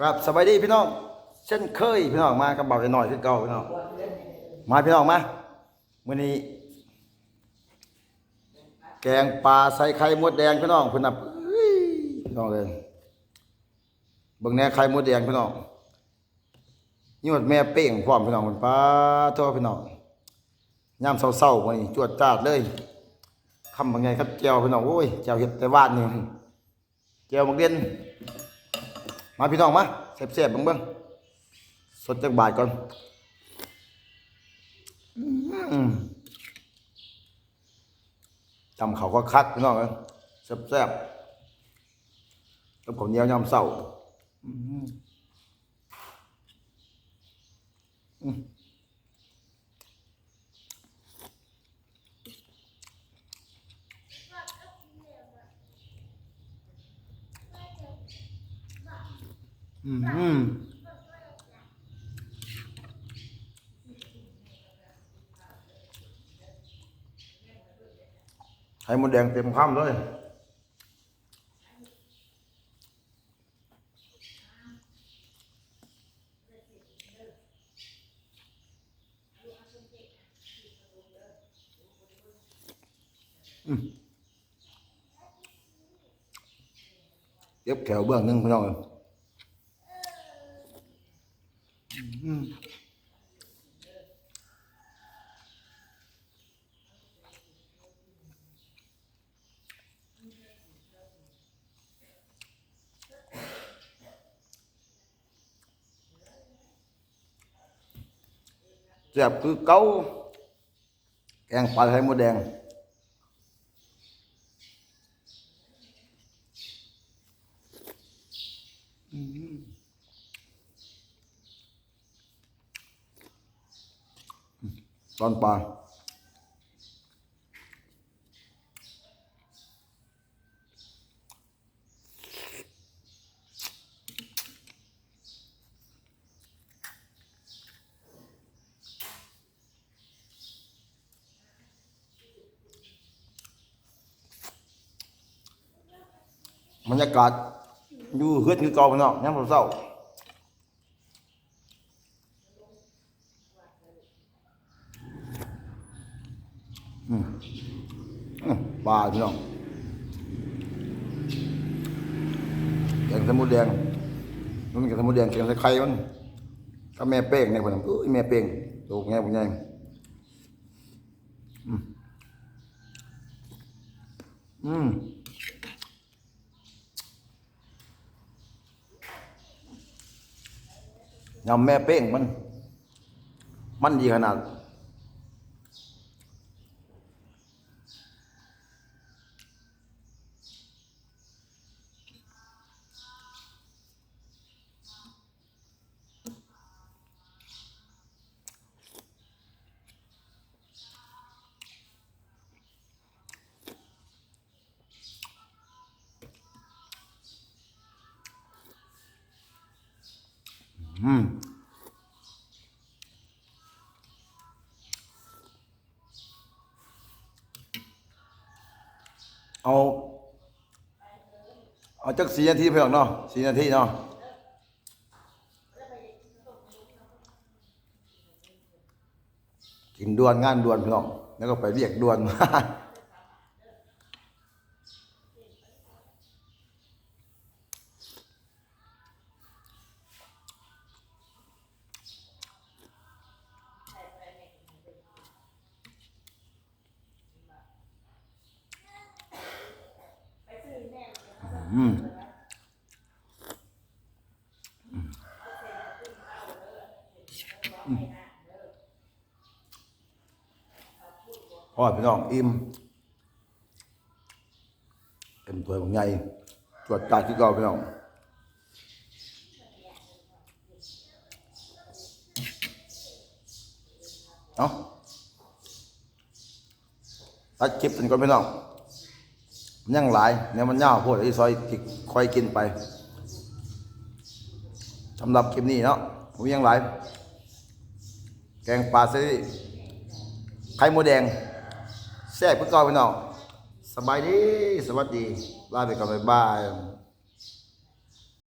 ครับสบายดีพี่น้องเช่นเคยพี่น้องมากับเบาหน่อยคือเก่าพี่น้องมาพี่น้องมามื้อนี้ แกงปลาใส่ไข่มดแดงพี่น้องเพิ่นน่ะพี่น้องเลยเบิ่งแหน่ไข่มดแดงพี่น้องนี่ว่าแม่เป้งพร้อมพี่น้องเพิ่นปลาโตพี่น้องยามเช้าๆมื้อนี้จวดจาดเลยคำว่าไงครับแจ่วพี่น้องโอ้ยแจ่วเฮ็ดแต่บ้านนี่แจ่วบักเด่น มาพี่น้องมาเสียบๆเบิ่งเบิ่งสดจากบาทก่อนอืมทำเขาก็คักพี่น้องเอ้ยแซ่บๆกับข้าวเนี้ยวยำเศร้าอืมอืมอืม ไข่มดแดงเต็มคำเลยเก็บแขวเบื้องหนึงพี่น้องเอ้ยอืมแซ่บคือเก่าแกงปลาไข่มดแดง ตอนปลาบรรยากาศอยู่เฮือนคือเก่าพี่น้องยามเช้าๆอื้อ ปลาพี่น้องแกงสมุนแดงมันแกงสมุนแดงแกงใส่ไข่มันก็แม่เป้งเนี่ยผมเอ้ยแม่เป้งลูกไงผมไงอืมยำแม่เป้งมัน มันดีขนาด อืมเอา เอาจักสี่นาทีเพียงเนาะสี่นาทีเนาะกินด่วนงานด่วนพี่น้องแล้วก็ไปเรียกด่วนมา อืมพอพี่น้องอิ่มเต็มถ้วยของใหญ่ตรวจจัดที่เก่าพี่น้องเอาตัดคลิปกันก่อนพี่น้อง ยังหลายเนี่ยมันยาวโพดไอ้ซอยที่คอยกินไปสำหรับคลิปนี้เนาะผมยังหลาย แกงปลาใส่ไข่มดแดงแซ่บเพื่อก่อนไปน้องสบายดี สวัสดี ลาไปก่อนบ๊ายบาย